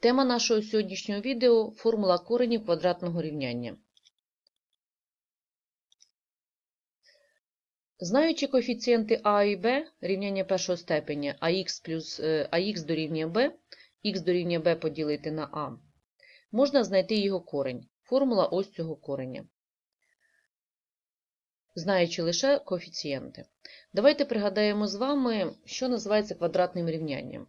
Тема нашого сьогоднішнього відео формула коренів квадратного рівняння. Знаючи коефіцієнти а і b рівняння першого степеня ax, плюс, е, ax дорівнює b, х дорівнює b поділити на а, можна знайти його корень. Формула ось цього кореня. Знаючи лише коефіцієнти. Давайте пригадаємо з вами, що називається квадратним рівнянням.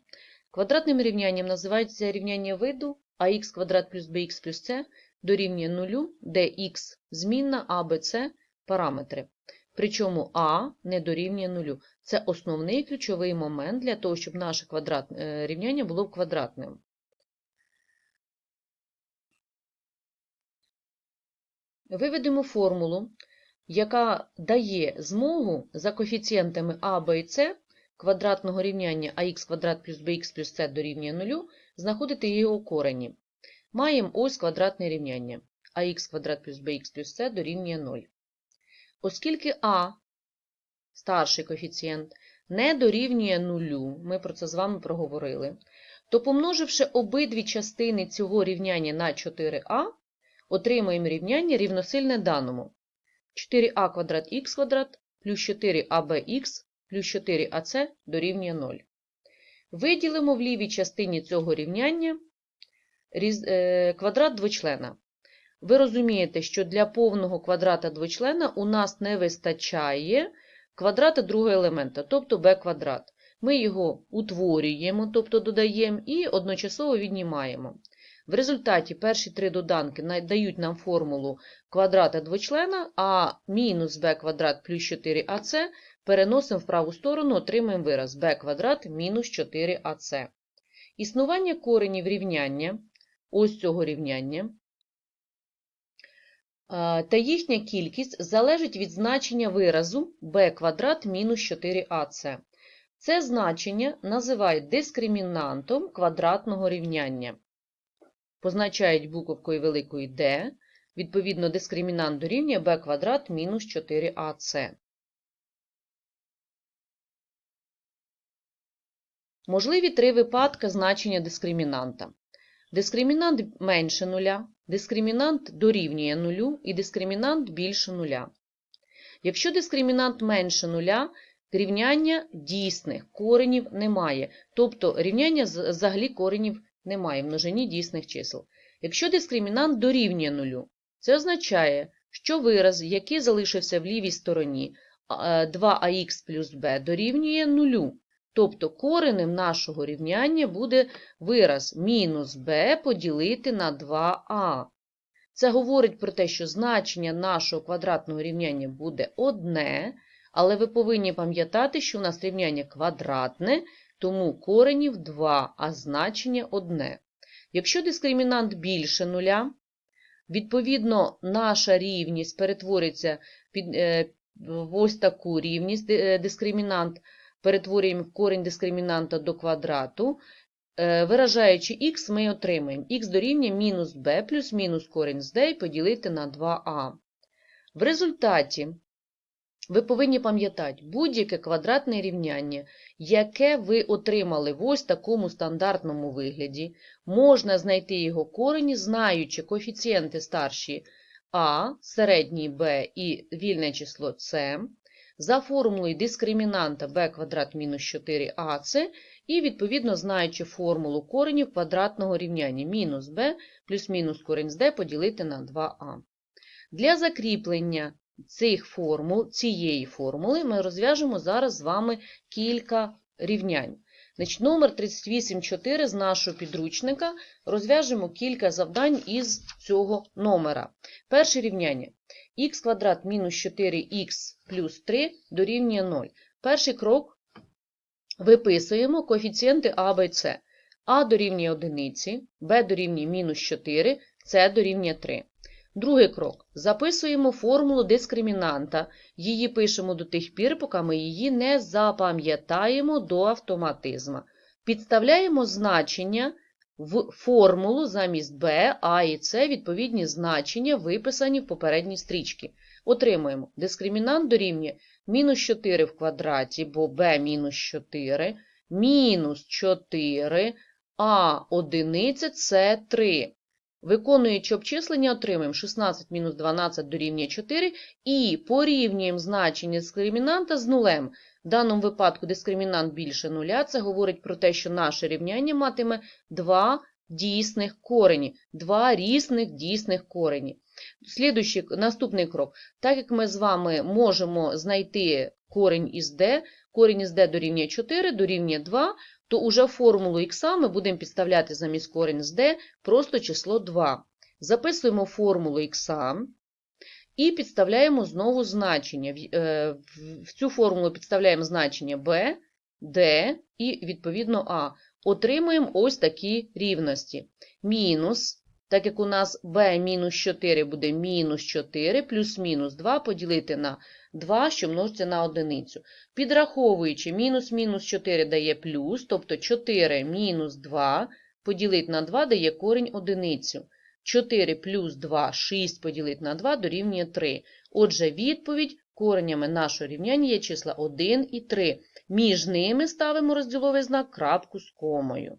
Квадратним рівнянням називається рівняння виду ax квадрат плюс bx плюс c дорівнює 0, де x змінна, а, b, c – параметри. Причому а не дорівнює 0. Це основний ключовий момент для того, щоб наше квадрат, е, рівняння було квадратним. Виведемо формулу, яка дає змогу за коефіцієнтами а, b і c квадратного рівняння ax квадрат плюс bx плюс c дорівнює 0 знаходити його корені. Маємо ось квадратне рівняння ax квадрат плюс bx плюс c дорівнює 0. Оскільки а, старший коефіцієнт, не дорівнює 0, ми про це з вами проговорили, то помноживши обидві частини цього рівняння на 4а, отримаємо рівняння рівносильне даному. 4а квадрат х квадрат плюс 4абx плюс 4ac дорівнює 0. Виділимо в лівій частині цього рівняння е, квадрат двочлена. Ви розумієте, що для повного квадрата двочлена у нас не вистачає квадрата другого елемента, тобто b квадрат. Ми його утворюємо, тобто додаємо, і одночасово віднімаємо. В результаті перші три доданки дають нам формулу квадрата двочлена, а мінус b квадрат плюс 4ac переносимо в праву сторону, отримаємо вираз b квадрат мінус 4ac. Існування коренів рівняння, ось цього рівняння, та їхня кількість залежить від значення виразу b квадрат мінус 4ac. Це значення називають дискримінантом квадратного рівняння. Позначають буковкою великою D, відповідно, дискримінант дорівнює b квадрат мінус 4ac. Можливі три випадки значення дискримінанта. Дискримінант менше нуля, дискримінант дорівнює нулю і дискримінант більше нуля. Якщо дискримінант менше нуля, рівняння дійсних коренів немає, тобто рівняння взагалі коренів немає в множині дійсних чисел. Якщо дискримінант дорівнює нулю, це означає, що вираз, який залишився в лівій стороні 2ах плюс b дорівнює нулю. Тобто коренем нашого рівняння буде вираз мінус b поділити на 2а. Це говорить про те, що значення нашого квадратного рівняння буде одне, але ви повинні пам'ятати, що у нас рівняння квадратне, тому коренів 2, а значення одне. Якщо дискримінант більше нуля, відповідно, наша рівність перетвориться під, е, в ось таку рівність е, дискримінант перетворюємо корінь дискримінанта до квадрату. Е, виражаючи х, ми отримаємо х дорівнює мінус b плюс мінус корінь з d поділити на 2а. В результаті ви повинні пам'ятати, будь-яке квадратне рівняння, яке ви отримали в ось такому стандартному вигляді, можна знайти його корені, знаючи коефіцієнти старші а, середній b і вільне число c, за формулою дискримінанта b квадрат мінус 4ac і, відповідно, знаючи формулу коренів квадратного рівняння мінус b плюс мінус корінь з d поділити на 2а. Для закріплення цих формул, цієї формули ми розв'яжемо зараз з вами кілька рівнянь. Значить, Номер 38.4 з нашого підручника розв'яжемо кілька завдань із цього номера. Перше рівняння х квадрат мінус 4х плюс 3 дорівнює 0. Перший крок виписуємо коефіцієнти А, Б, С. А дорівнює 1, Б дорівнює мінус 4, С дорівнює 3. Другий крок. Записуємо формулу дискримінанта. Її пишемо до тих пір, поки ми її не запам'ятаємо до автоматизму. Підставляємо значення в формулу замість b, а і С відповідні значення, виписані в попередній стрічці. Отримуємо дискримінант дорівнює мінус 4 в квадраті, бо b мінус 4, мінус 4, а одиниця це 3. Виконуючи обчислення, отримаємо 16 мінус 12 дорівнює 4 і порівнюємо значення дискримінанта з нулем. В даному випадку дискримінант більше нуля. Це говорить про те, що наше рівняння матиме два дійсних корені, два різних дійсних корені. Слідуючий, наступний крок. Так як ми з вами можемо знайти корінь із d, корінь із d дорівнює 4, дорівнює 2, то уже формулу х ми будемо підставляти замість корінь з d просто число 2. Записуємо формулу х і підставляємо знову значення. В- е, цю формулу підставляємо значення b, d і, відповідно, a. Отримуємо ось такі рівності. Мінус, так як у нас b мінус 4 буде мінус 4, плюс-мінус 2 поділити на 2, що множиться на одиницю. Підраховуючи, мінус мінус 4 дає плюс, тобто 4 мінус 2 поділити на 2 дає корінь одиницю. 4 плюс 2, 6 поділити на 2 дорівнює 3. Отже, відповідь коренями нашого рівняння є числа 1 і 3. Між ними ставимо розділовий знак крапку з комою.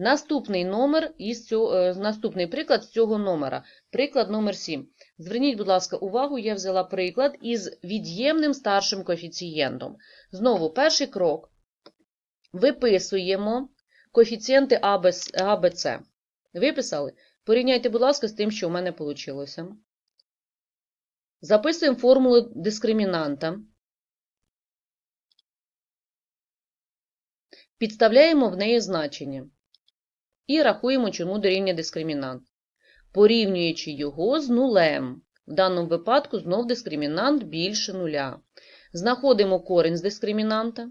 Наступний номер із цього, е, наступний приклад з цього номера. Приклад номер 7. Зверніть, будь ласка, увагу, я взяла приклад із від'ємним старшим коефіцієнтом. Знову перший крок. Виписуємо коефіцієнти А, Б, С. Виписали? Порівняйте, будь ласка, з тим, що у мене вийшло. Записуємо формулу дискримінанта. Підставляємо в неї значення. І рахуємо, чому дорівнює дискримінант. Порівнюючи його з нулем. В даному випадку знов дискримінант більше нуля. Знаходимо корінь з дискримінанта.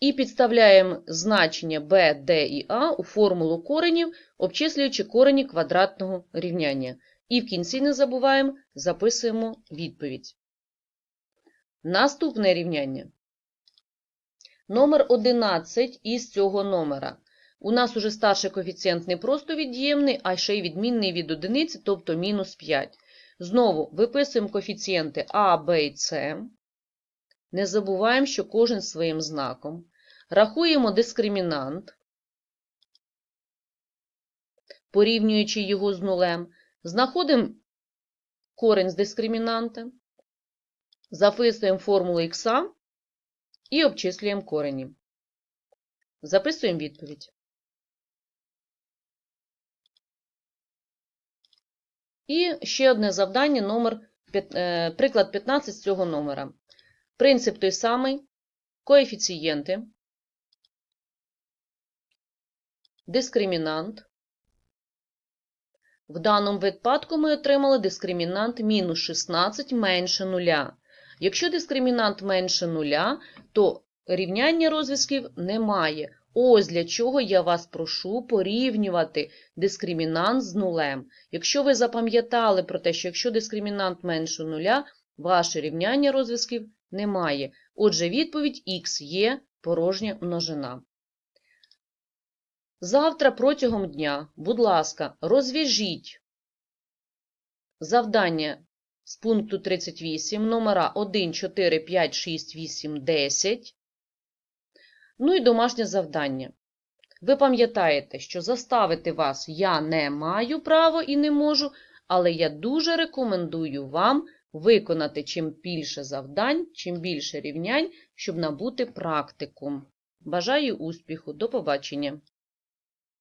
І підставляємо значення b, d і a у формулу коренів, обчислюючи корені квадратного рівняння. І в кінці не забуваємо, записуємо відповідь. Наступне рівняння. Номер 11 із цього номера. У нас уже старший коефіцієнт не просто від'ємний, а ще й відмінний від одиниці, тобто мінус 5. Знову виписуємо коефіцієнти А, Б і С. Не забуваємо, що кожен своїм знаком. Рахуємо дискримінант, порівнюючи його з нулем. Знаходимо корень з дискримінанта, записуємо формулу х і обчислюємо корені. Записуємо відповідь. І ще одне завдання, номер, е, приклад 15 з цього номера. Принцип той самий. Коефіцієнти, дискримінант. В даному випадку ми отримали дискримінант мінус 16 менше нуля. Якщо дискримінант менше нуля, то рівняння розв'язків немає. Ось для чого я вас прошу порівнювати дискримінант з нулем. Якщо ви запам'ятали про те, що якщо дискримінант менше нуля, ваше рівняння розв'язків немає. Отже, відповідь х є порожня множина. Завтра протягом дня, будь ласка, розв'яжіть завдання з пункту 38, номера 1, 4, 5, 6, 8, 10. Ну і домашнє завдання. Ви пам'ятаєте, що заставити вас я не маю права і не можу, але я дуже рекомендую вам виконати чим більше завдань, чим більше рівнянь, щоб набути практикум. Бажаю успіху. До побачення!